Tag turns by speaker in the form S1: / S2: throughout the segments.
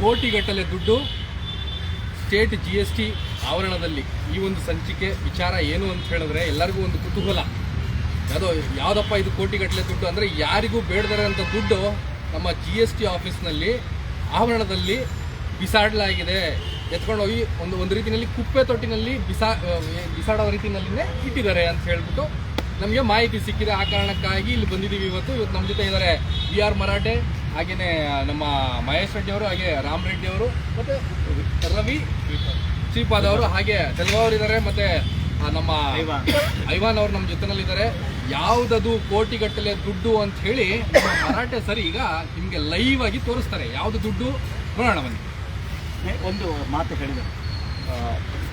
S1: ಕೋಟಿಗಟ್ಟಲೆ ದುಡ್ಡು state G S T ಆವರಣದಲ್ಲಿ ಈ ಒಂದು ಸಂಚಿಕೆ ವಿಚಾರ ಏನು ಅಂತ ಹೇಳಿದ್ರೆ ಎಲ್ಲರಿಗೂ ಒಂದು ಕುತೂಹಲ. ಯಾವುದೋ ಯಾವುದಪ್ಪ ಇದು ಕೋಟಿಗಟ್ಟಲೆ ದುಡ್ಡು ಅಂದರೆ ಯಾರಿಗೂ ಬೇಡದಿರೋಂಥ ದುಡ್ಡು ನಮ್ಮ ಜಿ ಎಸ್ ಟಿ ಆಫೀಸ್ನಲ್ಲಿ ಆವರಣದಲ್ಲಿ ಬಿಸಾಡಲಾಗಿದೆ. ಎತ್ಕೊಂಡು ಹೋಗಿ ಒಂದು ಒಂದು ರೀತಿಯಲ್ಲಿ ಕುಪ್ಪೆ ತೊಟ್ಟಿನಲ್ಲಿ ಬಿಸಾ ಬಿಸಾಡೋ ರೀತಿಯಲ್ಲಿನೇ ಇಟ್ಟಿದ್ದಾರೆ ಅಂತ ಹೇಳ್ಬಿಟ್ಟು ನಮಗೆ ಮಾಹಿತಿ ಸಿಕ್ಕಿದೆ. ಆ ಕಾರಣಕ್ಕಾಗಿ ಇಲ್ಲಿ ಬಂದಿದ್ದೀವಿ ಇವತ್ತು. ಇವತ್ತು ನಮ್ಮ ಜೊತೆ ಇದ್ದಾರೆ ವಿ ಆರ್ ಮರಾಠೆ. ಹಾಗೆಯೇ ನಮ್ಮ ಮಹೇಶ್ ರೆಡ್ಡಿ ಅವರು, ಹಾಗೆ ರಾಮ್ ರೆಡ್ಡಿ ಅವರು, ಮತ್ತು ರವಿ ಶ್ರೀಪಾದ್ ಅವರು, ಹಾಗೆ ಇದ್ದಾರೆ ಮತ್ತು ನಮ್ಮ ಐವಾನ್ ಅವರು ನಮ್ಮ ಜೊತೆನಲ್ಲಿದ್ದಾರೆ. ಯಾವುದದು ಕೋಟಿಗಟ್ಟಲೆ ದುಡ್ಡು ಅಂತ ಹೇಳಿ ನಮ್ಮ ಮರಾಠೆ ಸರಿ ಈಗ ನಿಮಗೆ ಲೈವ್ ಆಗಿ ತೋರಿಸ್ತಾರೆ. ಯಾವುದು ದುಡ್ಡು? ನೋಡೋಣ ಬನ್ನಿ.
S2: ಒಂದು ಮಾತು ಹೇಳಿದರು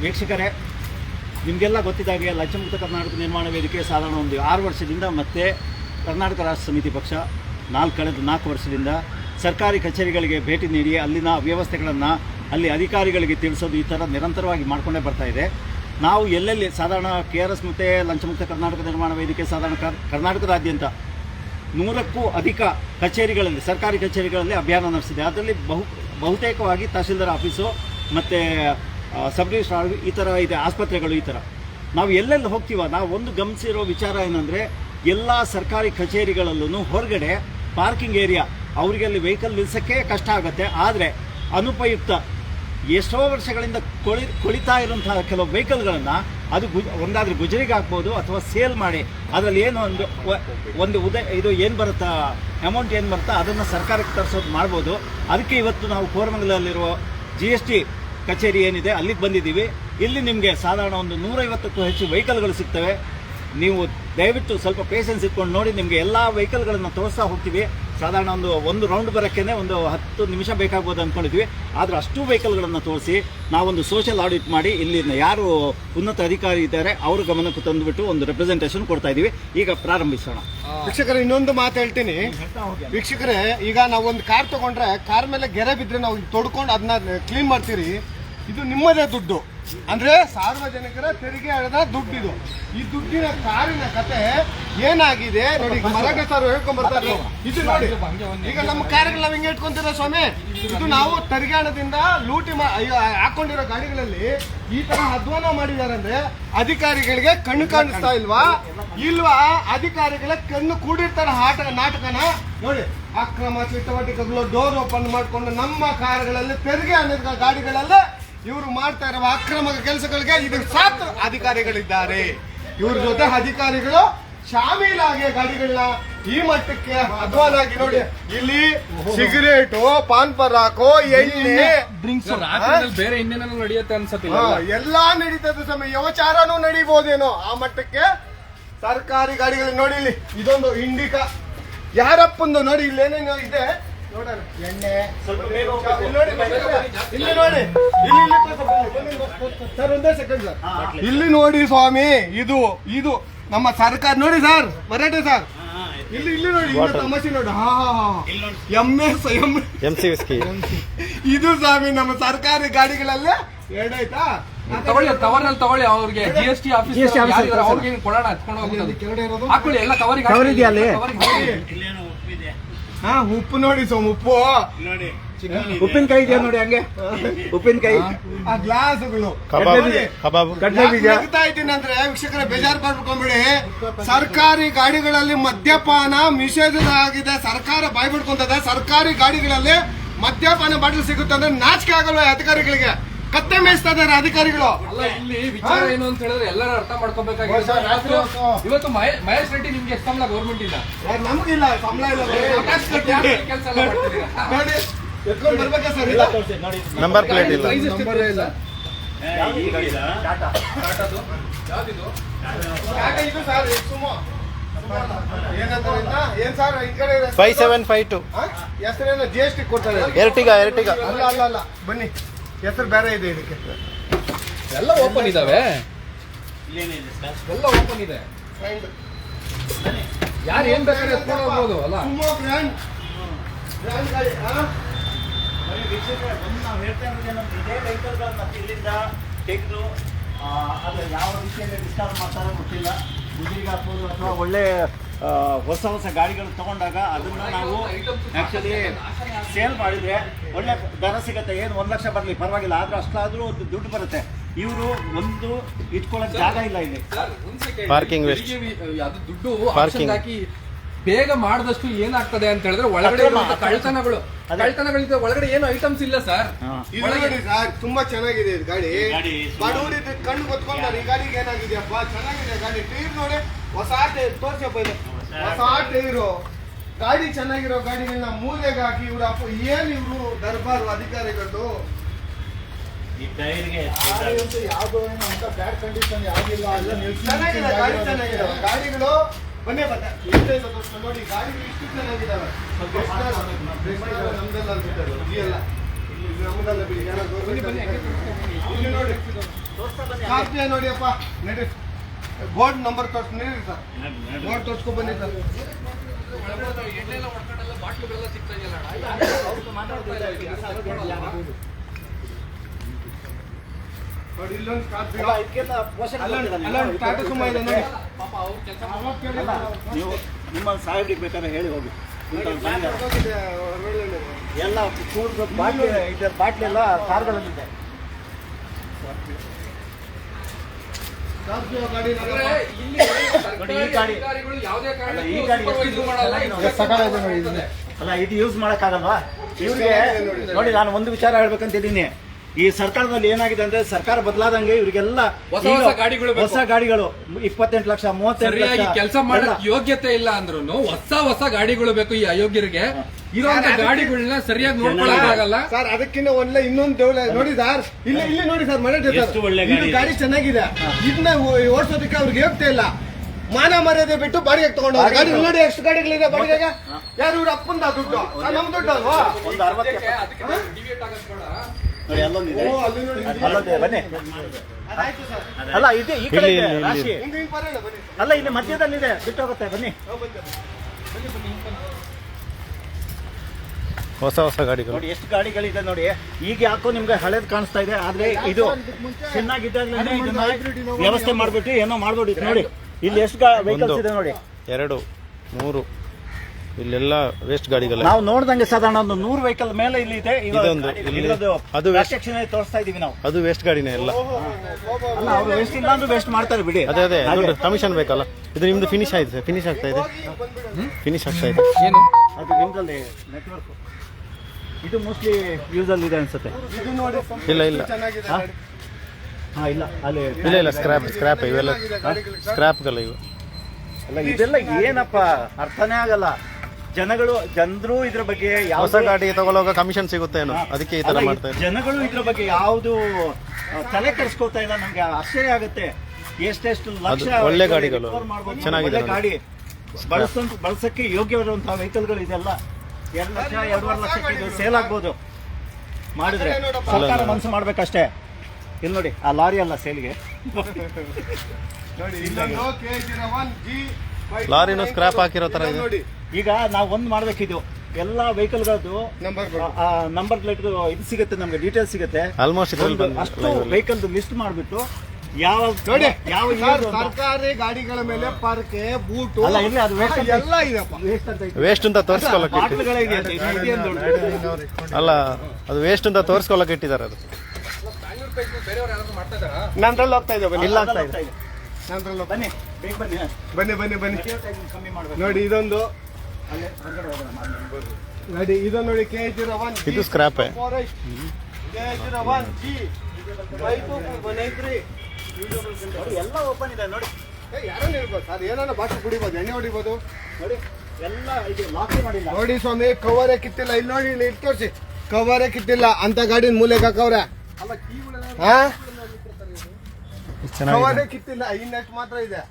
S2: ವೀಕ್ಷಕರೇ, ನಿಮಗೆಲ್ಲ ಗೊತ್ತಿದ್ದಾಗೆ ಲಕ್ಷ್ಮುಕ್ತ ಕರ್ನಾಟಕ ನಿರ್ಮಾಣ ವೇದಿಕೆ ಸಾಧಾರಣ ಒಂದು ಆರು ವರ್ಷದಿಂದ ಮತ್ತೆ ಕರ್ನಾಟಕ ರಾಷ್ಟ್ರ ಸಮಿತಿ ಪಕ್ಷ ನಾಲ್ಕು ಕಳೆದ ನಾಲ್ಕು ವರ್ಷದಿಂದ ಸರ್ಕಾರಿ ಕಚೇರಿಗಳಿಗೆ ಭೇಟಿ ನೀಡಿ ಅಲ್ಲಿನ ವ್ಯವಸ್ಥೆಗಳನ್ನು ಅಲ್ಲಿ ಅಧಿಕಾರಿಗಳಿಗೆ ತಿಳಿಸೋದು ಈ ಥರ ನಿರಂತರವಾಗಿ ಮಾಡಿಕೊಂಡೇ ಬರ್ತಾ ಇದೆ. ನಾವು ಎಲ್ಲೆಲ್ಲಿ ಸಾಧಾರಣ ಕೆ ಆರ್ ಎಸ್ ಮತ್ತು ಲಂಚಮುಕ್ತ ಕರ್ನಾಟಕ ನಿರ್ಮಾಣ ವೇದಿಕೆ ಸಾಧಾರಣ ಕರ್- ಕರ್ನಾಟಕದಾದ್ಯಂತ ನೂರಕ್ಕೂ ಅಧಿಕ ಕಚೇರಿಗಳಲ್ಲಿ, ಸರ್ಕಾರಿ ಕಚೇರಿಗಳಲ್ಲಿ ಅಭಿಯಾನ ನಡೆಸಿದೆ. ಅದರಲ್ಲಿ ಬಹು, ಬಹುತೇಕವಾಗಿ ತಹಶೀಲ್ದಾರ್ ಆಫೀಸು ಮತ್ತು ಸಬ್ ರಿಜಿಸ್ಟ್ರಾರ್ ಈ ಥರ ಇದೆ, ಆಸ್ಪತ್ರೆಗಳು ಈ ಥರ ನಾವು ಎಲ್ಲೆಲ್ಲಿ ಹೋಗ್ತೀವ, ನಾವು ಒಂದು ಗಮನಿಸಿರೋ ವಿಚಾರ ಏನಂದರೆ, ಎಲ್ಲ ಸರ್ಕಾರಿ ಕಚೇರಿಗಳಲ್ಲೂ ಹೊರಗಡೆ ಪಾರ್ಕಿಂಗ್ ಏರಿಯಾ. ಅವರಿಗೆ ಅಲ್ಲಿ ವೆಹಿಕಲ್ ನಿಲ್ಸೋಕ್ಕೆ ಕಷ್ಟ ಆಗುತ್ತೆ. ಆದರೆ ಅನುಪಯುಕ್ತ ಎಷ್ಟೋ ವರ್ಷಗಳಿಂದ ಕೊಳಿ, ಕೊಳಿತಾ ಇರುವಂತಹ ಕೆಲವು ವೆಹಿಕಲ್ಗಳನ್ನು ಅದು ಗುಜ್ ಒಂದಾದ್ರೆ ಗುಜರಿಗೆ ಹಾಕ್ಬೋದು ಅಥವಾ ಸೇಲ್ ಮಾಡಿ. ಅದರಲ್ಲಿ ಏನು ಒಂದು ಒಂದು ಉದಯ ಇದು ಏನು ಬರುತ್ತಾ ಅಮೌಂಟ್ ಏನು ಬರುತ್ತಾ ಅದನ್ನು ಸರ್ಕಾರಕ್ಕೆ ತರಿಸೋದು ಮಾಡ್ಬೋದು. ಅದಕ್ಕೆ ಇವತ್ತು ನಾವು ಕೋರಮಂಗಲದಲ್ಲಿರುವ ಜಿ ಎಸ್ ಟಿ ಕಚೇರಿ ಏನಿದೆ, ಅಲ್ಲಿಗೆ ಬಂದಿದ್ದೀವಿ. ಇಲ್ಲಿ ನಿಮಗೆ ಸಾಧಾರಣ ಒಂದು ನೂರೈವತ್ತಕ್ಕೂ ಹೆಚ್ಚು ವೆಹಿಕಲ್ಗಳು ಸಿಗ್ತವೆ. ನೀವು ದಯವಿಟ್ಟು ಸ್ವಲ್ಪ ಪೇಷನ್ಸ್ ಇಟ್ಕೊಂಡು ನೋಡಿ ನಿಮಗೆ ಎಲ್ಲ ವೆಹಿಕಲ್ಗಳನ್ನು ತೋರಿಸ್ತಾ ಹೋಗ್ತೀವಿ. ಸಾಧಾರಣ ಒಂದು ಒಂದು ರೌಂಡ್ ಬರೋಕ್ಕೇ ಒಂದು ಹತ್ತು ನಿಮಿಷ ಬೇಕಾಗ್ಬೋದು ಅಂದ್ಕೊಂಡಿದ್ವಿ ಆದರೆ ಅಷ್ಟು ವೆಹಿಕಲ್ಗಳನ್ನು ತೋರಿಸಿ ನಾವೊಂದು ಸೋಷಿಯಲ್ ಆಡಿಟ್ ಮಾಡಿ ಇಲ್ಲಿನ ಯಾರು ಉನ್ನತ ಅಧಿಕಾರಿ ಇದ್ದಾರೆ ಅವ್ರ ಗಮನಕ್ಕೆ ತಂದುಬಿಟ್ಟು ಒಂದು ರೆಪ್ರೆಸೆಂಟೇಷನ್ ಕೊಡ್ತಾ ಇದ್ದೀವಿ ಈಗ ಪ್ರಾರಂಭಿಸೋಣ.
S3: ವೀಕ್ಷಕರು ಇನ್ನೊಂದು ಮಾತು ಹೇಳ್ತೀನಿ. ವೀಕ್ಷಕರೇ ಈಗ ನಾವು ಒಂದು ಕಾರ್ ತೊಗೊಂಡ್ರೆ ಕಾರ್ ಮೇಲೆ ಗೆರೆ ಬಿದ್ದರೆ ನಾವು ತೊಡ್ಕೊಂಡು ಅದನ್ನ ಕ್ಲೀನ್ ಮಾಡ್ತೀರಿ. ಇದು ನಿಮ್ಮದೇ ದುಡ್ಡು. ಅಂದ್ರೆ ಸಾರ್ವಜನಿಕರ ತೆರಿಗೆ ಹಣದ ದುಡ್ಡು ಇದು ಈ ದುಡ್ಡಿನ ಕಾರಿನ ಕತೆ ಏನಾಗಿದೆ? ನೋಡಿ ಮರಗೆ ಸರ್ ಹೇಳ್ಕೊಂಡ್ ಬರ್ತಾರೆ. ಇದು ನೋಡಿ, ಈಗ ನಮ್ಮ ಕಾರ್ಯಗಳು ನಾವು ಹಿಂಗೆ ಇಟ್ಕೊಂತೀರ ಸ್ವಾಮಿ? ಇದು ನಾವು ತೆರಿಗೆ ಹಣದಿಂದ ಲೂಟಿ ಹಾಕೊಂಡಿರೋ ಗಾಡಿಗಳಲ್ಲಿ ಈ ತರ ಅಧ್ವಾನ ಮಾಡಿದ್ದಾರೆ ಅಂದ್ರೆ ಅಧಿಕಾರಿಗಳಿಗೆ ಕಣ್ಣು ಕಾಣಿಸ್ತಾ ಇಲ್ವಾ? ಇಲ್ವಾ? ಅಧಿಕಾರಿಗಳ ಕಣ್ಣು ಕೂಡಿರ್ತಾರೆ ಆಟ ನಾಟಕನ? ನೋಡಿ, ಅಕ್ರಮ ಚಟುವಟಿಕೆಗಳು, ಡೋರ್ ಓಪನ್ ಮಾಡಿಕೊಂಡು ನಮ್ಮ ಕಾರುಗಳಲ್ಲಿ ತೆರಿಗೆ ಹಣದ ಗಾಡಿಗಳಲ್ಲೇ ಇವರು ಮಾಡ್ತಾ ಇರುವ ಅಕ್ರಮ ಕೆಲಸಗಳಿಗೆ ಇದು ಸಾಕು ಅಧಿಕಾರಿಗಳಿದ್ದಾರೆ. ಇವ್ರ ಜೊತೆ ಅಧಿಕಾರಿಗಳು ಶಾಮೀಲಾಗಿ ಗಾಡಿಗಳನ್ನ ಈ ಮಟ್ಟಕ್ಕೆ ಅದ್ವಾನಾಗಿ ನೋಡಿ. ಇಲ್ಲಿ ಸಿಗರೇಟು ಪಾನ್ ಪರಾಕು ಎಣ್ಣೆ.
S1: ಡ್ರಿಂಕ್ಸ್ ಬೇರೆ ಇನ್ನೇನೋ ನಡೆಯುತ್ತೆ ಅನ್ಸತ್ತಿಲ್ಲ
S3: ಹಾ, ಎಲ್ಲಾ ನಡೀತದೆ ಸಮಯ ಯವಚಾರನೂ ನಡೀಬಹುದೇನೋ ಆ ಮಟ್ಟಕ್ಕೆ. ಸರ್ಕಾರಿ ಗಾಡಿಗಳು ನೋಡಿ ಇಲ್ಲಿ. ಇದೊಂದು ಇಂಡಿಕಾ. ಯಾರಪ್ಪಂದು ನೋಡಿ ಇಲ್ಲಿ ಏನೇನೋ ಇದೆ. ಎಣ್ಣೆ.
S2: ಸ್ವಲ್ಪ ಬೇಗ ಹೋಗ್ಬೇಕು.
S3: ಇಲ್ಲಿ ನೋಡಿ. ಸರ್ ಒಂದೇ ಸೆಕೆಂಡ್ ಸರ್. ಇಲ್ಲಿ ನೋಡಿ ಸ್ವಾಮಿ ಇದು ಇದು ನಮ್ಮ ಸರ್ಕಾರ. ನೋಡಿ ಸರ್ ಮರಾಠೆ ಸರ್. ಇಲ್ಲಿ ಇಲ್ಲಿ ನೋಡಿ ತಮಾಷೆ ನೋಡಿ. ಹಾ ಹಾ ಹಾ M S M
S4: C whisky
S3: ಇದು ಸ್ವಾಮಿ ನಮ್ಮ ಸರ್ಕಾರಿ ಗಾಡಿಗಳಲ್ಲೇ ಎರಡಾಯ್ತಾ
S1: ತಗೊಳ್ಳಿ ಕವರ್ನಲ್ಲಿ ತಗೊಳ್ಳಿ ಅವ್ರಿಗೆ ಜಿ ಎಸ್ ಟಿ ಆಫೀಸ್ ಅವ್ರಿಗೆ ಕೊಡೋಣ ಎತ್ಕೊಂಡು
S3: ಹೋಗಿ
S1: ಹಾಕೊಳ್ಳಿ ಎಲ್ಲ ಕವರಿಗೆ
S2: ಕವರ್ ಇದೆಯಾ ಅಲ್ಲಿ? ಇಲ್ಲೇನೋ ಉಪ್ಪಿದೆ
S3: ಹಾ ಉಪ್ಪು ನೋಡಿ ಸೋಮ್ ಉಪ್ಪು.
S2: ನೋಡಿ ಉಪ್ಪಿನಕಾಯಿ ಇದೆಯಾ ನೋಡಿ ಹಂಗೆ? ಉಪ್ಪಿನಕಾಯಿ
S3: ಆ ಗ್ಲಾಸ್ಗಳು.
S4: ಕಬಾಬ್
S3: ಇದ್ದೀನಿ ಅಂದ್ರೆ ವೀಕ್ಷಕರ ಬೇಜಾರು ಮಾಡ್ಕೊಂಡ್ಬಿಡಿ ಸರ್ಕಾರಿ ಗಾಡಿಗಳಲ್ಲಿ ಮದ್ಯಪಾನ ನಿಷೇಧವಾಗಿದೆ ಸರ್ಕಾರ ಬಾಯ್ ಬಿಡ್ಕೊಂತದೆ ಸರ್ಕಾರಿ ಗಾಡಿಗಳಲ್ಲಿ ಮದ್ಯಪಾನ ಬಾಟಲ್ ಸಿಗುತ್ತೆ ಅಂದ್ರೆ ನಾಚಿಕೆ ಆಗಲ್ವ ಅಧಿಕಾರಿಗಳಿಗೆ? ಕತ್ತೆ ಮೇಯಿಸ್ತಾ ಇದಾರೆ ಅಧಿಕಾರಿಗಳು.
S1: ಅಲ್ಲ ಇಲ್ಲಿ ವಿಚಾರ ಏನು ಅಂತ ಹೇಳಿದ್ರೆ ಎಲ್ಲರೂ ಅರ್ಥ ಮಾಡ್ಕೋಬೇಕಾಗಿದೆ.
S3: ಸರ್, ರಾತ್ರಿ.
S1: ಇವತ್ತು ಮಹೇ- ಮಹೇಶ್ ರೆಡ್ಡಿ ನಿಮ್ಗೆ ಎಷ್ಟು ಸಂಬಳ ಗೌರ್ಮೆಂಟ್ ಇಲ್ಲ
S3: ಸರ್, ನಮ್ಗಿಲ್ಲ ಸಂಬಳ ಇಲ್ಲ.
S1: ಕಟ್ಟಿ. ಕೆಲಸ ಎಲ್ಲ ಮಾಡ್ತಿದ್ದೀರಾ?
S3: ನೋಡಿ ಎತ್ಕೊಂಡ್ ಬರ್ಬೇಕಾ ಸರ್ ಇಲ್ಲ.
S2: ನೋಡಿ
S4: ನಂಬರ್ ಪ್ಲೇಟ್ ಇಲ್ಲ
S1: ಪ್ರೈಸ್ ಎಷ್ಟು
S3: ನಂಬರೇ ಇಲ್ಲ.
S2: ಈ ಟಾಟಾ
S1: ಟಾಟಾದು? ಯಾವ್ದಿದು?
S3: ಯಾಕೆ ಇದು ಸರ್ ಇದು ಸುಮೋ. ಏನಂತಾರೆ ಇದ್ನ? ಏನ್ ಸರ್ ಈ ಕಡೆ.
S4: Five seven five two?
S3: ಹೆಸರೇನು ಜಿ ಎಸ್ ಟಿ ಕೊಡ್ತಾರೆ
S4: ಎರಟಿಗ ಎರಟಿಗ
S3: ಅಲ್ಲ ಅಲ್ಲ ಅಲ್ಲ. ಬನ್ನಿ. ಹೆಸರು ಬೇರೆ ಇದೆ ಇದಕ್ಕೆ.
S1: ಎಲ್ಲ ಓಪನ್ ಇದಾವೆ. ಎಲ್ಲ ಓಪನ್ ಇದೆ. ಯಾರು ಏನ್ ಬೇಕಾದ್ರೆ ಎತ್ಕೊಂಡು ಹೋಗ್ಬೋದು ಅಲ್ಲ?
S3: ಗಾಡಿ
S2: ವೀಕ್ಷಕರೇ, ಬಂದು ನಾವು ಹೇಳ್ತಾ ಇರೋದು ಏನಂದ್ರೆ ಇದೇ ವೆಹಿಕಲ್ಗಳನ್ನ ಇಲ್ಲಿಂದ ತೆಗೆದು ಅದು ಯಾವ ರೀತಿಯಲ್ಲಿ ಡಿಸ್ಟಾರ್ಬ್ ಮಾಡ್ತಾರೋ ಗೊತ್ತಿಲ್ಲ. ಗುಜರಿಗೆ ಅಥವಾ ಒಳ್ಳೆ ಹೊಸ ಹೊಸ ಗಾಡಿಗಳು ತಗೊಂಡಾಗ ಅದನ್ನ ನಾವು ಆಕ್ಚುಲಿ ಸೇಲ್ ಮಾಡಿದ್ರೆ ಒಳ್ಳೆ ದರ ಸಿಗತ್ತೆ. ಏನು ಒಂದು ಲಕ್ಷ ಬರಲಿ ಪರವಾಗಿಲ್ಲ. ಆದ್ರೆ ಅಷ್ಟಾದ್ರೂ ಒಂದು ದುಡ್ಡು ಬರುತ್ತೆ. ಇವರು ಒಂದು ಇಟ್ಕೊಳ್ಳೋಕೆ ಜಾಗ ಇಲ್ಲ ಇಲ್ಲಿ.
S1: ಪಾರ್ಕಿಂಗ್. ಅದು ದುಡ್ಡು ಪಾರ್ಕಿಂಗ್ ಹಾಕಿ ಬೇಗ ಮಾಡಿದಷ್ಟು ಏನಾಗ್ತದೆ ಅಂತ ಹೇಳಿದ್ರೆ ಒಳಗಡೆ ಇರುವಂತ. ಕಳ್ತನಗಳು ಕಳ್ತನಗಳಿದೆ ಒಳಗಡೆ ಏನು ಐಟಮ್ಸ್ ಇಲ್ಲ ಸರ್
S2: ಹಾ.
S3: ಇದು ನೋಡಿ ಸರ್ ತುಂಬಾ ಚೆನ್ನಾಗಿದೆ ಇದು ಗಾಡಿ.
S2: ಗಾಡಿ
S3: ಬಡವರು ಕಣ್ಣು ಕೊತ್ಕೊಂಡ್ರೆ ಈ ಗಾಡಿಗೆ ಏನಾಗಿದೆಯಪ್ಪ ಚೆನ್ನಾಗಿದೆ ಗಾಡಿ. ಟೈರ್ ನೋಡಿ ಹೊಸ ಟೈರ್ ತೋರ್ಸಪ್ಪ ಇದು. ಹೊಸ ಟೈರು ಗಾಡಿ ಚೆನ್ನಾಗಿರೋ ಗಾಡಿಗಳನ್ನ ಮೂಲೆಗೆ ಹಾಕಿ ಇವ್ರ ಅಪ್ಪ ಏನ್ ಇವ್ರು ದರ್ಬಾರು ಅಧಿಕಾರಿಗಳು ಯಾವ್ದು ಏನು ಅಂತ ಬ್ಯಾಡ್ ಕಂಡೀಷನ್ ಯಾವ್ದಿಲ್ಲ ಚೆನ್ನಾಗಿದೆ ಗಾಡಿ ಚೆನ್ನಾಗಿದೆ. ಗಾಡಿಗಳು ಬನ್ನಿ ಬನ್ನಿ. ನೋಡಿ ಗಾಡಿಗಳು ಇಷ್ಟು ಚೆನ್ನಾಗಿದಾವೆ ನಮ್ದೆಲ್ಲ ಅಂತಿದ್ದಾರೆ ಈ ಎಲ್ಲ. ಇದು ನಮ್ದಲ್ಲ ಬಿಡಿ. ಯಾರೋ ಇಲ್ಲಿ ನೋಡಿ. ನೋಡಿಯಪ್ಪ ನಡೀರಿ ಬೋರ್ಡ್ ನಂಬರ್ ತೋರ್ಸ್ ನಡೀರಿ ಸರ್. ಬೋರ್ಡ್ ತೋರ್ಸ್ಕೊಂಡ್ ಬನ್ನಿ ಸರ್.
S1: ಎಣ್ಣೆಲ್ಲ ಹೊಡ್ಕೊಂಡೆಲ್ಲ ಬಾಟ್ಲುಗಳೆಲ್ಲ ಸಿಗ್ತಾ ಇದೆಯಲ್ಲ
S3: ನೋಡಿ ಇಲ್ಲೊಂದು ಸ್ಕಾರ್ಪಿಯೋ
S2: ಅಲ್ಲ, ಇದಕ್ಕೆಲ್ಲ ಪೋಷಣೆ
S3: ಅಲ್ಲೊಂದು
S2: ಕೊಡ್ತೀರಾ
S3: ಅಲ್ಲೊಂದು
S2: ನೀವು?
S3: ಟಾಟಾ ಸುಮ್ಮ ಇದೆ ನೋಡಿ.
S1: ಪಾಪ ಅವ್ರು ಕೆಲಸ
S2: ಅಲ್ಲ, ನೀವು ನಿಮ್ಮ ಸಾಹೇಬ್ರಿಗೆ ಬೇಕಾದ್ರೆ ಹೇಳಿ ಹೋಗಿ. ಎಲ್ಲ ಕೂರ್ದು ಬಾಟ್ಲಿ ಇದರ ಬಾಟ್ಲಿ ಎಲ್ಲ ಕಾರ್ಗಳಲ್ಲಿದೆ.
S3: ಸ್ಕಾರ್ಪಿಯೋ ಗಾಡಿ
S1: ಅಂದ್ರೆ
S3: ನೋಡಪ್ಪ.
S1: ಇಲ್ಲಿ
S2: ನೋಡಿ, ಈ
S1: ಸರ್ಕಾರಿ
S2: ಗಾಡಿ.
S1: ಅಧಿಕಾರಿಗಳು ಯಾವುದೇ
S2: ಅಲ್ಲ, ಈ ಗಾಡಿ
S1: supervise
S2: ಎಷ್ಟು
S1: ಮಾಡಲ್ಲ
S2: ಚೆನ್ನಾಗಿದೆ
S1: ಇದು
S3: ಸಕಾಲ ಇದೆ ನೋಡಿ ಇದು.
S2: ಅಲ್ಲ ಇದು ಯೂಸ್ ಮಾಡಕ್ಕಾಗಲ್ವಾ? ಇವ್ರಿಗೆ ನೋಡಿ. ನಾನು ಒಂದು ವಿಚಾರ ಹೇಳ್ಬೇಕಂತಿದ್ದೀನಿ ಈ ಸರ್ಕಾರದಲ್ಲಿ ಏನಾಗಿದೆ ಅಂದ್ರೆ ಸರ್ಕಾರ ಬದಲಾದಂಗೆ ಇವರಿಗೆಲ್ಲ
S1: ಹೊಸ ಹೊಸ ಗಾಡಿಗಳು ಬೇಕು.
S2: ಹೊಸ ಗಾಡಿಗಳು ಇಪ್ಪತ್ತೆಂಟು ಲಕ್ಷ ಮೂವತ್ತೆಂಟು
S1: ಸರಿಯಾಗಿ
S2: ಲಕ್ಷ
S1: ಕೆಲಸ ಮಾಡಕ್
S2: ಎಲ್ಲ.
S1: ಯೋಗ್ಯತೆ ಇಲ್ಲ ಅಂದ್ರೂ ಹೊಸ ಹೊಸ ಗಾಡಿಗಳು ಬೇಕು ಈ ಅಯೋಗ್ಯರಿಗೆ. ಇರುವಂತ
S3: ಅದಕ್ಕೆ-
S1: ಗಾಡಿಗಳನ್ನ ಸರಿಯಾಗಿ ನೋಡ್ಕೊಳ್ಳೋಕ್ಕಾಗಲ್ಲ
S3: ಸರ್ ಅದಕ್ಕಿಂತ ಒಳ್ಳೆ ಇನ್ನೊಂದು ದೇವಳ ನೋಡಿ ಸರ್ ಇಲ್ಲಿ ಇಲ್ಲಿ ನೋಡಿ ಸರ್ ಮನೆ ಜೊತೆ
S2: ಎಷ್ಟು ಒಳ್ಳೆ
S3: ಇದು
S2: ಗಾಡಿ
S3: ಚೆನ್ನಾಗಿದೆ. ಇದನ್ನ ಓಡಿಸೋದಕ್ಕೆ ಅವ್ರಿಗೆ ಯೋಗ್ಯತೆ ಇಲ್ಲ. ಮಾನ ಮರ್ಯಾದೆ ಬಿಟ್ಟು ಬಾಡಿಗೆ ತಗೊಂಡು ಹೋಗ್ತಾರೆ. ಗಾಡಿ ನೋಡಿ ಎಷ್ಟು ಗಾಡಿಗಳಿದೆ ಬಾಡಿಗೆ ಯಾರು ಇವ್ರ ಅಪ್ಪಂದ ದುಡ್ಡು? ನಮ್ಮ ನಮ್ ದುಡ್ಡು. ಅಲ್ವಾ
S2: ಒಂದು ಅರವತ್ತು. ನೋಡಿ ಅಲ್ಲೊಂದಿದೆ. ಅಲ್ಲೊಂದಿದೆ ಬನ್ನಿ. ಅಲ್ಲ ಇದೆ ಈ ಕಡೆ ಇದೆ, ರಾಶಿ.
S3: ಬನ್ನಿ.
S2: ಅಲ್ಲ ಇಲ್ಲಿ ಮಧ್ಯದಲ್ಲಿದೆ ಬಿಟ್ಟೋಗುತ್ತೆ ಬನ್ನಿ.
S3: ಹೋಗ್ ಬಂದೆ.
S4: ಹೊಸ ಹೊಸ ಗಾಡಿಗಳು.
S2: ನೋಡಿ ಎಷ್ಟು ಗಾಡಿಗಳಿದೆ ನೋಡಿ. ಈಗ ಯಾಕೋ ನಿಮ್ಗೆ ಹಳೇದ್ ಕಾಣಿಸ್ತಾ ಇದೆ ಆದ್ರೆ ಇದು ಚೆನ್ನಾಗಿದ್ದಾಗಲೇ ಇದನ್ನ ವ್ಯವಸ್ಥೆ ಮಾಡ್ಬಿಟ್ಟು ಏನೋ ಮಾಡ್ಬಿಟ್ಟು ನೋಡಿ. ಇಲ್ಲಿ ಎಷ್ಟು ವೆಹಿಕಲ್ಸ್ ಇದೆ ನೋಡಿ.
S4: ಎರಡು ಮೂರು ಇಲ್ಲೆಲ್ಲ ವೇಸ್ಟ್ ಗಾಡಿಗಳ
S2: ನಾವು ನೋಡ್ದಂಗೆ ಸಾಧಾರಣ ಒಂದು ನೂರು ವೆಹಿಕಲ್ ಮೇಲೆ ಇಲ್ಲಿ ಇದೆ.
S4: ಇದೊಂದು, ಅದು
S2: ತೋರಿಸ್ತಾ ಇದೀವಿ ನಾವು.
S4: ಅದು ವೇಸ್ಟ್ ಗಾಡಿನೇ ಎಲ್ಲ
S2: ಅಲ್ಲ ಅವ್ರು ವೇಸ್ಟ್ ಇಲ್ಲ ಅಂದ್ರೆ ವೇಸ್ಟ್ ಮಾಡ್ತಾರೆ ಬಿಡಿ.
S4: ಅದೇ ಅದೇ. ಕಮಿಷನ್ ಬೇಕಲ್ಲ. ಇದು ನಿಮ್ದು ಫಿನಿಶ್ ಆಯ್ತು ಫಿನಿಶ್ ಆಗ್ತಾ ಇದೆ. ಫಿನಿಶ್ ಆಗ್ತಾ ಇದೆ.
S1: ಏನು?
S2: ಅದು ನಿಮ್ದಲ್ಲಿ ನೆಟ್ವರ್ಕ್ ಇದು ಮೋಸ್ಟ್ಲಿ ಯೂಸ್ ಅಲ್ಲಿ ಇದೆ ಅನ್ಸುತ್ತೆ.
S3: ಇದು ನೋಡಿ
S4: ಇಲ್ಲ, ಇಲ್ಲ.
S3: ಚೆನ್ನಾಗಿದೆ
S2: ಹಾ? ಇಲ್ಲ ಅಲ್ಲಿ
S4: ಇಲ್ಲ ಇಲ್ಲ ಸ್ಕ್ರಾಪ್ ಸ್ಕ್ರಾಪ್ ಇವೆಲ್ಲ. ಸ್ಕ್ರಾಪ್ಗಳು ಇವು.
S2: ಅಲ್ಲ ಇದೆಲ್ಲ ಏನಪ್ಪ? ಅರ್ಥನೇ ಆಗಲ್ಲ. ಜನಗಳು ಜನರು ಇದ್ರ ಬಗ್ಗೆ
S4: ಹೊಸ ಗಾಡಿ ತಗೊಳ್ಳುವಾಗ ಕಮಿಷನ್ ಸಿಗುತ್ತೆ ಏನೋ? ಅದಕ್ಕೆ ಈ ತರ ಮಾಡ್ತಾ ಇದ್ದಾರೆ
S2: ಜನಗಳು ಇದ್ರ ಬಗ್ಗೆ ಯಾವುದು ತಲೆ ಕೆಡಿಸ್ಕೊತಾ ಇಲ್ಲ ನಮ್ಗೆ ಆಶ್ಚರ್ಯ ಆಗುತ್ತೆ. ಎಷ್ಟೆಷ್ಟು ಲಕ್ಷ
S4: ಅದು ಒಳ್ಳೆ ಗಾಡಿಗಳು.
S2: recover ಮಾಡ್ಬೋದು.
S4: ಚೆನ್ನಾಗಿದೆ
S2: ಒಳ್ಳೆ ಗಾಡಿ. ಬಳಸಂತ ಬಳಸಕ್ಕೆ ಯೋಗ್ಯವಿರುವಂತಹ ವೆಹಿಕಲ್ಗಳು ಇದೆಲ್ಲ ಎರಡು ಲಕ್ಷ ಎರಡೂವರೆ ಲಕ್ಷಕ್ಕೆ ಇದು ಸೇಲ್ ಆಗ್ಬೋದು. ಮಾಡಿದ್ರೆ ಸರ್ಕಾರ ಮನಸ್ಸು ಮಾಡ್ಬೇಕಷ್ಟೇ. ಇಲ್ಲಿ ನೋಡಿ ಆ ಲಾರಿ ಅಲ್ಲ ಸೇಲ್ಗೆ.
S3: ನೋಡಿ ಸ್ಕ್ರಾಪ್ KG1 G five
S4: ಲಾರಿನೂ scrap ಹಾಕಿರೋ ತರ ಇದೆ.
S3: ನೋಡಿ.
S2: ಈಗ ನಾವು ಒಂದು ಮಾಡ್ಬೇಕಿದ್ದು ಎಲ್ಲ ವೆಹಿಕಲ್ಗಳದ್ದು
S3: ನಂಬರ್
S2: ನಂಬರ್ ಪ್ಲೇಟ್ ಇದು ಸಿಗುತ್ತೆ ನಮ್ಗೆ ಡೀಟೇಲ್ಸ್ ಸಿಗುತ್ತೆ.
S4: ಆಲ್ಮೋಸ್ಟ್
S2: ಅಷ್ಟು ವೆಹಿಕಲ್ ಲಿಸ್ಟ್ ಮಾಡ್ಬಿಟ್ಟು ಯಾವ
S3: ನೋಡಿ
S2: ಯಾವ
S3: ಸರ್, ಸರ್ಕಾರಿ ಗಾಡಿಗಳ ಮೇಲೆ ಪಾರ್ಕೆ ಬೂಟು
S2: ಅಲ್ಲ, ಇಲ್ಲ ಅದು ವೇಸ್ಟ್
S3: ಎಲ್ಲ ಇದೆಪ್ಪ
S2: Waste ಅಂತ ಇದೆ.
S4: ವೇಸ್ಟ್ ಅಂತ
S2: ಇದೆ ಅಂತ, ಉಂಟು.
S4: ಅಲ್ಲ ಅದು ವೇಸ್ಟ್ ಅಂತ ತೋರಿಸ್ಕೊಳ್ಳಕ್ಕೆ ಇಟ್ಟಿದ್ದಾರೆ ಅದು.
S3: ನಂದ್ರಲ್ಲಿ ಹೋಗ್ತಾ ಇದೆ ಬನ್ನಿ.
S2: ಇಲ್ಲ ಆಗ್ತಾ ಇದೆ.
S3: ನಂದ್ರಲ್ಲಿ
S2: ಬನ್ನಿ ಬೇಗ ಬನ್ನಿ.
S3: ಬನ್ನಿ ಬನ್ನಿ ಬನ್ನಿ. ನೋಡಿ ಇದೊಂದು ನೋಡಿ ಇದು ನೋಡಿ ಕೆ ಜಿ ಒನ್
S4: ಇದು scrap forest
S3: K G one G five one
S2: ಎಲ್ಲ ಓಪನ್ ಇದೆ ನೋಡಿ.
S3: ಯಾರೋ ಇರ್ಬೋದು ಅದು ಏನಾರ ಬಾಟ್ಲಿ ಕುಡಿಬೋದು ಎಣ್ಣೆ ಹೊಡಿಬೋದು?
S2: ನೋಡಿ ಎಲ್ಲ ಇದು ಲಾಕ್ ಮಾಡಿಲ್ಲ.
S3: ನೋಡಿ ಸ್ವಾಮಿ ಕವರೇ ಕಿತ್ತಿಲ್ಲ. ಇಲ್ಲಿ ನೋಡಿ ಇಲ್ಲಿ ಇಟ್ಟು ತೋರಿಸಿ. ಕವರೇ ಕಿತ್ತಿಲ್ಲ. ಅಂತ ಗಾಡಿನ ಮೂಲೆಗೆ ಹಾಕವ್ರೆ. ಹಾ ಕವರೇ ಕಿತ್ತಿಲ್ಲ. ಇನ್ನೆಷ್ಟು ಮಾತ್ರ ಇದೆ.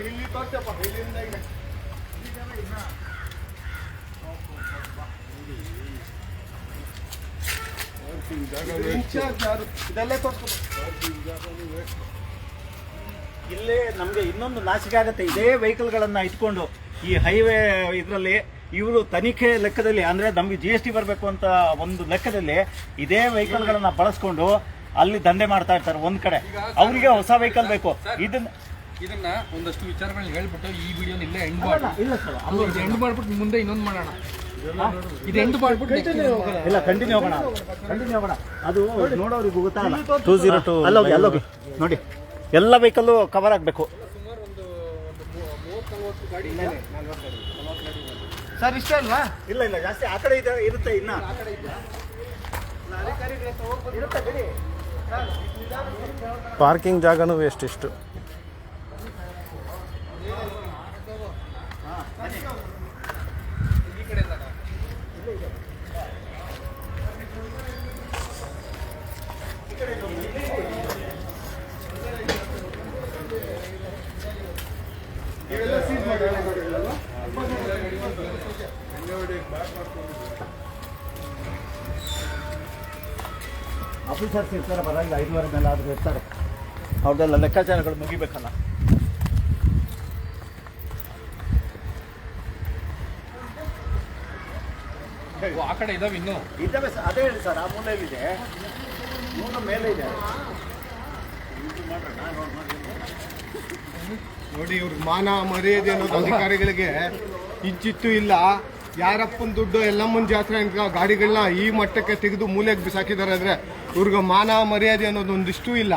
S3: ಇಲ್ಲಿ ತೋರ್ಸಪ್ಪ ಇಲ್ಲಿಂದ ಇಲ್ಲಿ. ಇನ್ಚಾರ್ಜ್ ಯಾರು? ಇದೆಲ್ಲ ತೋರ್ಸ್ಕೊಬೇಕು
S2: ಇಲ್ಲೇ ನಮ್ಗೆ ಇನ್ನೊಂದು ನಾಶಿಕ ಆಗುತ್ತೆ ಇದೇ ವೆಹಿಕಲ್ ಗಳನ್ನ ಇಟ್ಕೊಂಡು ಈ ಹೈವೇ ಇದರಲ್ಲಿ ಇವರು ತನಿಖೆ ಲೆಕ್ಕದಲ್ಲಿ ಅಂದ್ರೆ ನಮ್ಗೆ ಜಿ ಎಸ್ ಟಿ ಬರಬೇಕು ಅಂತ ಒಂದು ಲೆಕ್ಕದಲ್ಲಿ ಇದೇ ವೆಹಿಕಲ್ ಗಳನ್ನ ಬಳಸ್ಕೊಂಡು ಅಲ್ಲಿ ದಂಧೆ ಮಾಡ್ತಾ ಇರ್ತಾರೆ ಒಂದ್ ಕಡೆ ಅವರಿಗೆ ಹೊಸ ವೆಹಿಕಲ್ ಬೇಕು ಇದನ್ನ
S1: ಇದನ್ನ ಒಂದಷ್ಟು ವಿಚಾರಗಳನ್ನ ಹೇಳ್ಬಿಟ್ಟು ಈ ವಿಡಿಯೋನ ಇಲ್ಲೇ ಎಂಡ್ ಮಾಡೋಣ
S2: ಇಲ್ಲ ಸರ್
S1: ಇದು ಎಂಡ್ ಮಾಡ್ಬಿಟ್ಟು ಮುಂದೆ ಇನ್ನೊಂದು ಮಾಡೋಣ. ಇದು ಎಂಡ್ ಮಾಡ್ಬಿಟ್ಟು.
S2: ಇಲ್ಲ ಕಂಟಿನ್ಯೂ ಹೋಗೋಣ. ಕಂಟಿನ್ಯೂ ಹೋಗೋಣ. ಅದು ನೋಡೋರಿಗೆ ಗೊತ್ತಾಗಲ್ಲ
S4: ಟೂ ಜೀರೋ ಟು
S2: ಅಲ್ಲೋಗಿ ಅಲ್ಲೋಗಿ ನೋಡಿ. ಎಲ್ಲ ವೆಹಿಕಲ್ಲು ಕವರ್ ಆಗಬೇಕು.
S3: ಸರ್ ಇಷ್ಟೇ ಅಲ್ವಾ?
S2: ಇಲ್ಲ ಇಲ್ಲ ಜಾಸ್ತಿ ಆ ಕಡೆ ಇದೆ ಇರುತ್ತೆ ಇನ್ನ.
S4: ಪಾರ್ಕಿಂಗ್ ಜಾಗನೂ ವೇಸ್ಟ್ ಇಷ್ಟು?
S2: ಆಫೀಸರ್ಸ್ ಇರ್ತಾರೆ ಬರೋಲ್ಲ ಐದುವರೆ ಮೇಲೆ ಆದರೂ ಇರ್ತಾರೆ. ಅವ್ರದ್ದೆಲ್ಲ ಲೆಕ್ಕಾಚಾರಗಳು ಮುಗಿಬೇಕಲ್ಲ.
S1: ಆ ಕಡೆ ಇದಾವೆ ಇನ್ನು?
S2: ಇದ್ದಾವೆ ಸರ್ ಅದೇ ಹೇಳಿ ಸರ್ ಆ ಮೂಲೆಯಲ್ಲಿದೆ. ಮೂಲ ಮೇಲೆ ಇದೆ.
S3: ನೋಡಿ ಇವ್ರ ಮಾನ ಮರ್ಯಾದೆ ಅನ್ನೋದು ಅಧಿಕಾರಿಗಳಿಗೆ ಇಂಚಿತ್ತು ಇಲ್ಲ. ಯಾರಪ್ಪನ ದುಡ್ಡು ಎಲ್ಲಮ್ಮನ ಜಾತ್ರೆ ಅಂತ ಗಾಡಿಗಳನ್ನ ಈ ಮಟ್ಟಕ್ಕೆ ತೆಗೆದು ಮೂಲೆಗೆ ಬಿಸಾಕಿದ್ದಾರೆ ಅಂದರೆ ಇವ್ರಿಗೆ ಮಾನ ಮರ್ಯಾದೆ ಅನ್ನೋದು ಒಂದಿಷ್ಟು ಇಲ್ಲ.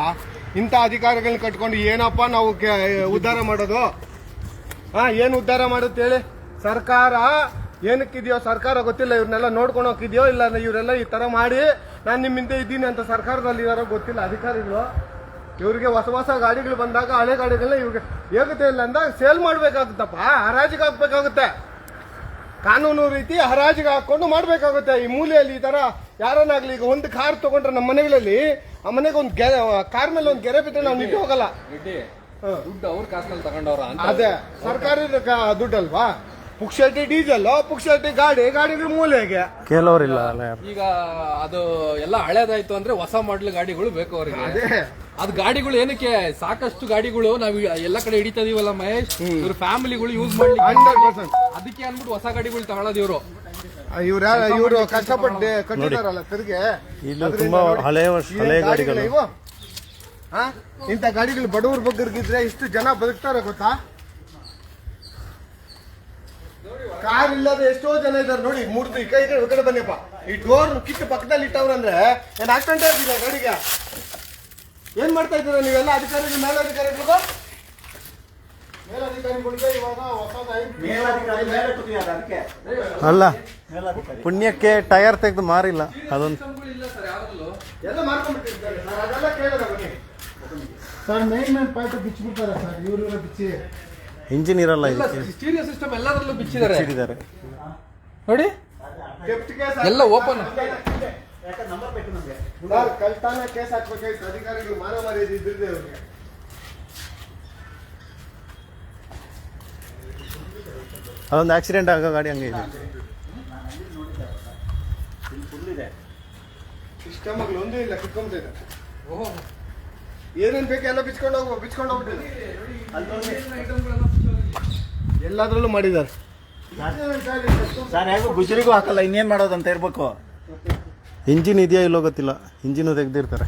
S3: ಇಂಥ ಅಧಿಕಾರಿಗಳನ್ನ ಕಟ್ಕೊಂಡು ಏನಪ್ಪ ನಾವು ಉದ್ಧಾರ ಮಾಡೋದು? ಹಾಂ, ಏನು ಉದ್ಧಾರ ಮಾಡುತ್ತೆ ಹೇಳಿ? ಸರ್ಕಾರ ಏನಕ್ಕಿದೆಯೋ, ಸರ್ಕಾರ ಗೊತ್ತಿಲ್ಲ, ಇವ್ರನ್ನೆಲ್ಲ ನೋಡ್ಕೊಂಡು ಹೋಗಿದ್ಯೋ ಇಲ್ಲ, ಇವರೆಲ್ಲ ಈ ತರ ಮಾಡಿ ನಾನು ನಿಮ್ಮ ಹಿಂದೆ ಇದ್ದೀನಿ ಅಂತ ಸರ್ಕಾರದಲ್ಲಿ ಇರೋ ಗೊತ್ತಿಲ್ಲ ಅಧಿಕಾರಿಗಳು. ಇವ್ರಿಗೆ ಹೊಸ ಹೊಸ ಗಾಡಿಗಳು ಬಂದಾಗ ಹಳೆ ಗಾಡಿಗಳನ್ನ ಇವ್ರಿಗೆ ಏಕತೆ ಇಲ್ಲ ಅಂದಾಗ ಸೇಲ್ ಮಾಡಬೇಕಾಗುತ್ತಪ್ಪ, ಹರಾಜಿಗೆ ಹಾಕ್ಬೇಕಾಗುತ್ತೆ. ಕಾನೂನು ರೀತಿ ಹರಾಜಿಗೆ ಹಾಕೊಂಡು ಮಾಡಬೇಕಾಗುತ್ತೆ. ಈ ಮೂಲೆಯಲ್ಲಿ ಈ ಥರ ಯಾರನ್ನಾಗ್ಲಿ ಈಗ ಒಂದು ಕಾರ್ ತಗೊಂಡ್ರೆ ನಮ್ಮ ಮನೆಗಳಲ್ಲಿ ಆ ಮನೆಗೆ ಒಂದು ಗೆರೆ ಕಾರ್ ಮೇಲೆ ಒಂದು ಗೆರೆ ಬಿದ್ದರೆ ನಾವು ನಿಂತು ಹೋಗಲ್ಲ.
S1: ದುಡ್ಡು ಅವ್ರ ಕಾಸಿನಲ್ಲಿ ತಗೊಂಡವ್ರ
S3: ಅದೇ ಸರ್ಕಾರಿ ದುಡ್ಡಲ್ವಾ? ಪುಕ್ಷಟಿ ಡೀಸೆಲ್ ಪುಕ್ಷಿ ಗಾಡಿ ಗಾಡಿಗಳು ಮೂಲೆಗೆ
S4: ಕೇಳೋರಿಲ್ಲ ಅಲ್ಲ ಯಾರು?
S1: ಈಗ ಅದು ಎಲ್ಲ ಹಳೇದಾಯ್ತು ಅಂದ್ರೆ ಹೊಸ ಮಾಡಲ್ ಗಾಡಿಗಳು ಬೇಕು ಅವರಿಗೆ.
S3: ಅದ್.
S1: ಅದು ಗಾಡಿಗಳು ಏನಕ್ಕೆ? ಸಾಕಷ್ಟು ಗಾಡಿಗಳು ನಾವು ಎಲ್ಲ ಕಡೆ ಹಿಡಿತಾ ಇದೀವಲ್ಲ ಮಹೇಶ್? ಇವ್ರ ಫ್ಯಾಮಿಲಿಗಳು ಯೂಸ್ ಮಾಡ್ಲಿಕ್ಕೆ
S3: ಹಂಡ್ರೆಡ್ ಪರ್ಸೆಂಟ್.
S1: ಅದಕ್ಕೆ ಅನ್ಬಿಟ್ಟು ಹೊಸ ಗಾಡಿಗಳು ತಗೊಳ್ಳೋದು ಇವರು.
S3: ಇವ್ರ ಇವರು ಕಷ್ಟಪಟ್ಟು ಕಟ್ಟಿದಾರಲ್ಲ ತಿರ್ಗೆ.
S4: ಇದು
S3: ಅದ್ರಿಂದ
S4: ತುಂಬಾ
S3: ನೋಡಿ,
S4: ಹಳೆ ವರ್ಷ
S3: ಏನ್
S4: ಹಳೆ
S3: ಗಾಡಿಗಳು
S4: ಗಾಡಿಗಳು.
S3: ಇವು? ಹಾ ಇಂಥ ಗಾಡಿಗಳು ಬಡವ್ರ ಬಗ್ಗರ್ಗಿದ್ರೆ ಇಷ್ಟು ಜನ ಬದುಕ್ತಾರ ಗೊತ್ತಾ? ಕಾರ್ ಇಲ್ಲದೆ ಎಷ್ಟೋ ಜನ ಇದ್ದಾರೆ ನೋಡಿ ಮೂರ್ತಿ ಈ ಕೈ ಈ ಕಡೆ- ಬನ್ನಿಪ್ಪ ಈ ಡೋರ್ ಕಿಟ್ಟು ಪಕ್ಕದಲ್ಲಿ ಇಟ್ಟವ್ರಂದ್ರೆ ಏನ್ ಆಕ್ಸಿಡೆಂಟ್ ಆಗಿದೆ ಗಾಡಿಗೆ? ಏನ್ ಮಾಡ್ತಾ ಇದ್ದೀರಾ ನೀವೆಲ್ಲ? ಅಧಿಕಾರಿ ಮೇಲಧಿಕಾರಿಗಳು ಮೇಲಧಿಕಾರಿಗಳಿಗೆ
S4: ಅಲ್ಲ
S2: ಮೇಲಧಿಕಾರಿ.
S4: ಪುಣ್ಯಕ್ಕೆ ಟೈರ್ ತೆಗೆದು ಮಾರಿಲ್ಲ. ಅದೊಂದು
S1: ಇಲ್ಲ sir
S3: sir sir main main point ಬಿಚ್ಚಿಬಿಡ್ತಾರೆ sir ಇವ್ರು ಇವ್ರ ಬಿಚ್ಚಿ.
S4: ಇಂಜಿನ್ ಇರಲ್ಲ
S1: ಸ್ಟೀರಿಯೋ ಸಿಸ್ಟಮ್ ಎಲ್ಲದರಲ್ಲೂ ಬಿಚ್ಚಿದ್ದಾರೆ
S4: ಬಿಚ್ಚಿದ್ದಾರೆ
S1: ನೋಡಿ ಎಲ್ಲ ಓಪನ್
S2: ಯಾಕಂದ್ರೆ ನಂಬರ್ ಬೇಕು ನಮಗೆ
S3: ಸರ್ ಕಳ್ತಾನ ಕೇಸ್ ಹಾಕ್ಬೇಕಾಯ್ತು ಅಧಿಕಾರಿಗಳು ಮಾನವ ಮರ್ಯಾದೆ ಇದ್ದಿದ್ದೆ ಅವ್ರಿಗೆ
S4: ಅದೊಂದು ಆಕ್ಸಿಡೆಂಟ್ ಆಗೋ ಗಾಡಿ ಹಂಗೆ ಇದೆ
S3: ಸಿಸ್ಟಮ್ಗಳು ಒಂದೂ ಇಲ್ಲ ಕಿತ್ಕೊಂಬಿಟ್ಟಿದೆ
S1: ಓಹೋ
S3: ಏನೇನು ಬೇಕು ಎಲ್ಲ ಬಿಚ್ಕೊಂಡು ಹೋಗ್ಬೋದು ಬಿಚ್ಕೊಂಡು ಹೋಗ್ಬಿಟ್ಟಿದೆ ಎಲ್ಲಾದ್ರಲ್ಲೂ ಮಾಡಿದ್ದಾರೆ.
S2: ಸರ್ ಹೇಗೂ ಗುಜರಿಗೂ ಹಾಕಲ್ಲ ಇನ್ನೇನ್ ಮಾಡೋದಂತ ಇರ್ಬೇಕು
S4: ಇಂಜಿನ್ ಇದೆಯಾ ಇಲ್ಲೋ ಗೊತ್ತಿಲ್ಲ. ಇಂಜಿನು ತೆಗ್ದಿರ್ತಾರೆ.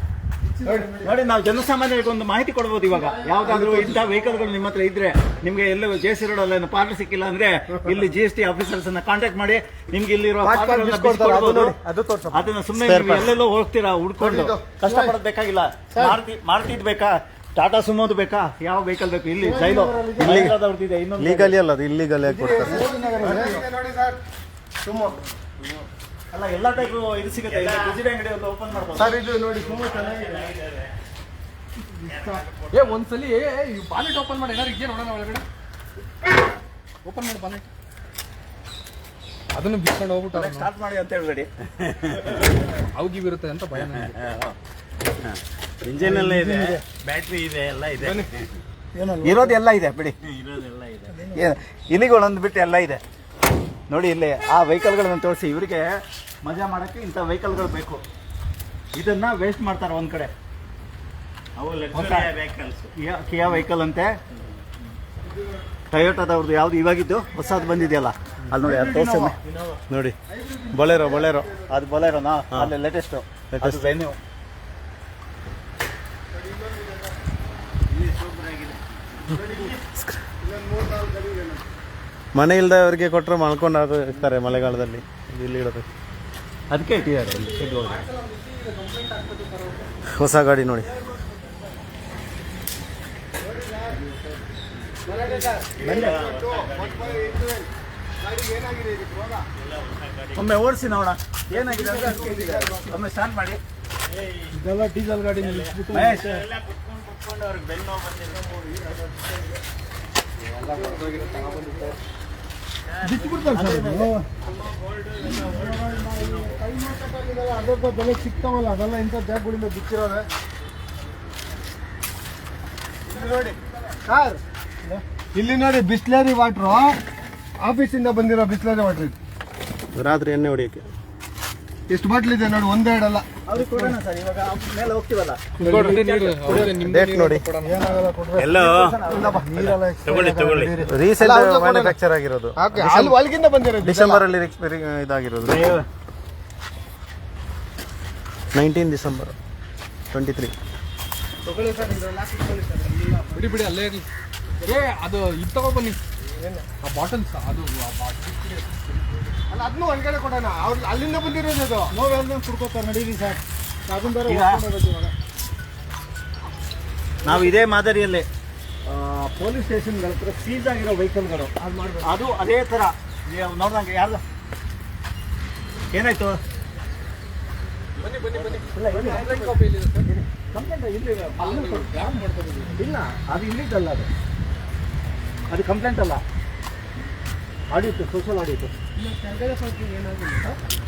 S2: ನೋಡಿ ನಾವು ಜನಸಾಮಾನ್ಯರಿಗೆ ಒಂದು ಮಾಹಿತಿ ಕೊಡ್ಬೋದು ಇವಾಗ. ಯಾವ್ದಾದ್ರು ಇಂಥ ವೆಹಿಕಲ್ಗಳು ನಿಮ್ಮ ಹತ್ರ ಇದ್ರೆ ನಿಮ್ಗೆ ಎಲ್ಲೂ ಜೆ ಸಿ ರೋಡ್ ಅಲ್ಲಿ ಪಾರ್ಟ್ ಸಿಕ್ಕಿಲ್ಲ ಅಂದ್ರೆ ಇಲ್ಲಿ ಜಿ ಎಸ್ ಟಿ ಆಫೀಸರ್ಸ್ ಅನ್ನ ಕಾಂಟ್ಯಾಕ್ಟ್ ಮಾಡಿ ನಿಮ್ಗೆ
S3: ತೋರ್ಸಪ್ಪ.
S2: ಅದನ್ನ ಸುಮ್ಮನೆ. ಎಲ್ಲೆಲ್ಲೋ ಹೋಗ್ತೀರಾ ಹುಡ್ಕೊಂಡು. ಕಷ್ಟ ಪಡೋದ್ ಬೇಕಾಗಿಲ್ಲ. ಮಾಡ್ತಿ ಬೇಕಾ? ಟಾಟಾ ಸುಮೋದು ಬೇಕಾ? ಯಾವ ವೆಹಿಕಲ್ ಬೇಕು? ಇಲ್ಲಿ ಜೈಲು ಇದೆ. ಇನ್ನೊಂದು
S4: ಲೀಗಲಿ ಅಲ್ಲ ಅದು ಇಲ್ಲಿಗಲ್ ಆಗಿ ಕೊಡ್ತಾರೆ.
S3: ನೋಡಿ ಸರ್ ಸುಮ್ಮ
S2: ಅಲ್ಲ ಎಲ್ಲ ಟೈಪ್ ಇದು ಸಿಗುತ್ತೆ. ಇಲ್ಲ ಗುಜರಿ ಅಂಗಡಿ ಒಂದು ಓಪನ್ ಮಾಡ್ಬೋದು.
S3: ಸರ್ ಇದು ನೋಡಿ ಸುಮ್ಮ ಚೆನ್ನಾಗಿದೆ.
S1: ಏ ಒಂದ್ಸಲಿ ಬಾಲೆಟ್ ಓಪನ್ ಮಾಡಿ ಏನಾರು ಇದೆಯಾ ನೋಡೋಣ ಒಳಗಡೆ? ಓಪನ್ ಮಾಡಿ ಬಾಲೆಟ್ ಅದನ್ನು ಬಿಚ್ಕೊಂಡು ಹೋಗ್ಬಿಟ್ಟು
S2: ಸ್ಟಾರ್ಟ್ ಮಾಡಿ ಅಂತ ಹೇಳ್ಬೇಡಿ.
S1: ಅವಗಿವಿರುತ್ತೆ ಅಂತ ಭಯ ನನಗೆ.
S2: ಇಂಜಿನ್ ಎಲ್ಲ ಇದೆ. ಬ್ಯಾಟ್ರಿ ಇದೆ ಎಲ್ಲ ಇದೆ. ಇರೋದೆಲ್ಲ ಇದೆ ಬಿಡಿ. ಇರೋದೆಲ್ಲ ಇದೆ. ಇಲಿಗಳೊಂದು ಬಿಟ್ಟು ಎಲ್ಲ ಇದೆ. ನೋಡಿ ಇಲ್ಲಿ ಆ ವೆಹಿಕಲ್ಗಳನ್ನ ತೋರಿಸಿ ಇವರಿಗೆ ಮಜಾ ಮಾಡೋಕ್ಕೆ ಇಂಥ ವೆಹಿಕಲ್ಗಳು ಬೇಕು. ಇದನ್ನ ವೇಸ್ಟ್ ಮಾಡ್ತಾರೆ ಒಂದು ಕಡೆ. ಕಿಯಾ ಕಿಯಾ ವೆಹಿಕಲ್ ಅಂತೆ. ಟೊಯೋಟದವ್ರದ್ದು ಯಾವ್ದು ಇವಾಗಿದ್ದು ಹೊಸದು ಬಂದಿದೆಯಲ್ಲ? ಅಲ್ಲಿ ನೋಡಿ ಅದು ತೋರಿಸ
S4: ನೋಡಿ. ಬಳೆರೋ ಬಳೆರೋ
S2: ಅದು ಬೊಲೆರೋನಾ ಅಲ್ಲಿ ಲೇಟೆಸ್ಟ್
S4: Latest.
S2: ವೆನ್ಯೂ
S4: ಮನೆ ಇಲ್ದವ್ರಿಗೆ ಕೊಟ್ಟರೆ ಮಲ್ಕೊಂಡು ಅದು ಇರ್ತಾರೆ ಮಳೆಗಾಲದಲ್ಲಿ. ಇಲ್ಲಿ ಇಡೋದು
S2: ಅದಕ್ಕೆ ಇಟ್ಟಿದ್ದಾರೆ
S4: ಹೊಸ ಗಾಡಿ ನೋಡಿ.
S2: ಒಮ್ಮೆ ಓಡಿಸಿ ನೋಡ ಏನಾಗಿದೆ ಒಮ್ಮೆ ಸ್ಟಾರ್ಟ್ ಮಾಡಿ.
S3: ಇದೆಲ್ಲ ಡೀಸೆಲ್ ಗಾಡಿ
S2: ಮಹೇಶ್
S3: ಅದಕ್ಕೆ ಬೆಲೆ ಸಿಗ್ತಾವಲ್ಲ ಅದೆಲ್ಲ ಇಂಥ ಬಿಚ್ಚಿರೋದೆ ಇಲ್ಲಿ ನೋಡಿ ಸರ್ ಇಲ್ಲಿ ನೋಡಿ ಬಿಸ್ಲರಿ ವಾಟ್ರು ಆಫೀಸಿಂದ ಬಂದಿರೋ ಬಿಸ್ಲರಿ ವಾಟ್ರ್ ಇದು.
S4: ರಾತ್ರಿ ಎಣ್ಣೆ ಹೊಡಿಯೋಕ್ಕೆ.
S3: ಎಷ್ಟು ಬಾಟ್ಲ್ ಇದೆ ನೋಡಿ ಒಂದೆರಡಲ್ಲ
S2: ಕೊಡೋಣ.
S4: ಮ್ಯಾನುಫ್ಯಾಕ್ಚರ್ ಆಗಿರೋದು.
S3: ಅಲ್ಲಿ ಒಳಗಿಂದ ಬಂದಿರೋದು
S4: ಡಿಸೆಂಬರ್ ಅಲ್ಲಿ ಇದಾಗಿರೋದು. ನೈನ್ಟೀನ್ ಡಿಸೆಂಬರ್ ಟ್ವೆಂಟಿ ತ್ರೀ
S1: ಬಿಡಿ ಬಿಡಿ ಅಲ್ಲೇ ಅದು ಇದು ತಗೋ ಬನ್ನಿ. ಆ ಬಾಟಲ್ಸ್ ಅದು ಆ ಬಾಟಲ್
S3: ಅಲ್ಲ ಅದನ್ನು ಒಳಗಡೆ ಕೊಡೋಣ. ಅವ್ರು ಅಲ್ಲಿಂದ ಬಂದಿರೋದು ಅದು ನೋವೆಲ್ಲ ಕುಡ್ಕೋತಾರೆ ನಡೀರಿ ಸರ್. ಅದನ್ನ ಬೇರೆ
S2: ಈಗ-
S3: ಹೊಡ್ಕೊಂಡು ಹೋಗ್ಬೇಕು ಇವಾಗ.
S2: ನಾವು ಇದೇ ಮಾದರಿಯಲ್ಲಿ. ಪೊಲೀಸ್ ಸ್ಟೇಷನ್ ಹತ್ರ ಸೀಸ್ ಆಗಿರೋ ವೆಹಿಕಲ್ಗಳು. ಅದು ಅದೇ ಥರ ನೀವು ನೋಡ್ದಂಗೆ ಯಾರ್ದು? ಏನಾಯ್ತು?
S1: ಬನ್ನಿ ಬನ್ನಿ ಬನ್ನಿ. ಕಂಪ್ಲೇಂಟ್ ಕಾಪಿ ಎಲ್ಲಿದೆ ಸರ್?
S2: ಕಂಪ್ಲೇಂಟ್ ಇಲ್ಲಿ
S1: ಅಲ್ಲ ನೀವು ಯಾಕೆ ಮಾಡ್ಕೊಂಡು
S2: ಇಲ್ಲ ಅದು ಇಲ್ಲಿದ್ದಲ್ಲ ಅದು. ಅದು ಕಂಪ್ಲೇಂಟ್ ಅಲ್ಲ. ಆಡಿಯುತ್ತೆ ಸೋಷಿಯಲ್ ಆಡಿಟ್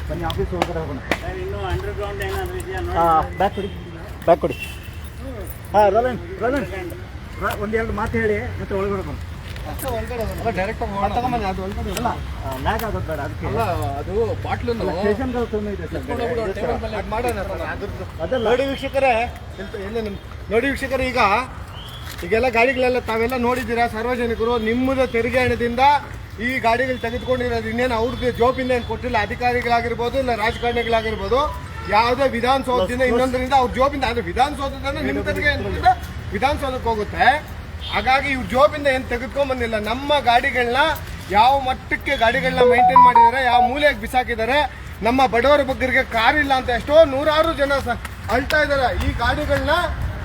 S2: ಬನ್ನಿ ಆಫೀಸ್ ಹೋಗೋಣ ಬ್ಯಾಕ್ ಕೊಡಿ. ಬ್ಯಾಕ್ ಕೊಡಿ. ಹಾಂ ರೋಲನ್ ರೋಲನ್. ಒಂದೆರಡು ಮಾತು ಹೇಳಿ ಮತ್ತೆ ಒಳಗಡೆ ಬನ್ನಿ
S1: ಡೈರೆಕ್ಟ್ ಆಗಿ ಹೋಗೋಣ.
S3: ತಗೊಂಬನ್ನಿ, ಅದು ಒಳಗಡೆ
S2: ಅಲ್ಲ ಲ್ಯಾಗ್ ಆಗೋದು ಬೇಡ ಅದಕ್ಕೆ
S1: ಅಲ್ಲ ಅದು
S3: ಅದ್ರದ್ದು.
S2: ಅದಲ್ಲ.
S3: ನೋಡಿ ವೀಕ್ಷಕರೇ ಎಲ್ಲ ನೋಡಿ ವೀಕ್ಷಕರೇ ಈಗ ಈಗೆಲ್ಲ ಗಾಡಿಗಳೆಲ್ಲ ತಾವೆಲ್ಲ ನೋಡಿದ್ದೀರಾ? ಸಾರ್ವಜನಿಕರು ನಿಮ್ಮದ ತೆರಿಗೆ ಹಣದಿಂದ ಈ ಗಾಡಿಗಳು ತೆಗೆದುಕೊಂಡಿರೋದು ಇನ್ನೇನು ಅವ್ರಿಗೆ ಜೋಬಿಂದ ಏನು ಕೊಟ್ಟಿಲ್ಲ ಅಧಿಕಾರಿಗಳಾಗಿರ್ಬೋದು ಇಲ್ಲ ರಾಜಕಾರಣಿಗಳಾಗಿರ್ಬೋದು ಯಾವುದೇ ವಿಧಾನಸೌಧದಿಂದ ಇನ್ನೊಂದರಿಂದ ಅವ್ರ ಜೋಬಿಂದ ಅಂದ್ರೆ ವಿಧಾನಸೌಧದಿಂದ ನಿಮ್ಮ ತೆರಿಗೆ ವಿಧಾನಸೌಧಕ್ಕೆ ಹೋಗುತ್ತೆ. ಹಾಗಾಗಿ ಇವ್ರ ಜೋಬಿಂದ ಏನು ತೆಗೆದುಕೊಂಡ್ ಬಂದಿಲ್ಲ. ನಮ್ಮ ಗಾಡಿಗಳನ್ನ ಯಾವ ಮಟ್ಟಕ್ಕೆ ಗಾಡಿಗಳನ್ನ ಮೇಂಟೈನ್ ಮಾಡಿದ್ದಾರೆ ಯಾವ ಮೂಲೆಗೆ ಬಿಸಾಕಿದ್ದಾರೆ ನಮ್ಮ ಬಡವರ ಬಗ್ಗರಿಗೆ ಕಾರ್ ಇಲ್ಲ ಅಂತ ಎಷ್ಟೋ ನೂರಾರು ಜನ ಅಳ್ತಾ ಇದ್ದಾರೆ ಈ ಗಾಡಿಗಳನ್ನ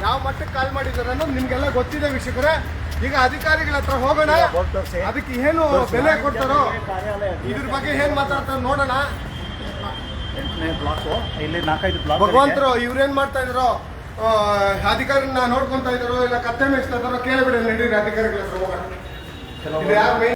S3: ಯಾವ ಮಟ್ಟಕ್ಕೆ ಕಾಲ್ ಮಾಡಿದ್ದಾರೆ ಅನ್ನೋದು ನಿಮ್ಗೆಲ್ಲ ಗೊತ್ತಿದೆ ವೀಕ್ಷಕರೇ. ಈಗ ಅಧಿಕಾರಿಗಳ ಹತ್ರ ಹೋಗೋಣ. ಅದಕ್ಕೆ ಏನು ಬೆಲೆ ಕೊಡ್ತಾರೋ? ಇದ್ರ ಬಗ್ಗೆ ಏನ್ ಮಾತಾಡ್ತಾರೆ ನೋಡೋಣ. ಭಗವಂತರು ಇವ್ರೇನ್ ಮಾಡ್ತಾ ಇದ್ರು ಅಧಿಕಾರಿ ಅಧಿಕಾರಿನ ನೋಡ್ಕೊಂತ ಇದ್ರು ಇಲ್ಲ ಕತ್ತೆ ಮೇಯಿಸ್ತಾ ಇದಾರೋ ಕೇಳಬೇಡ ನಡೀರಿ ಅಧಿಕಾರಿಗಳ ಹತ್ರ ಹೋಗೋಣ. ಯಾರು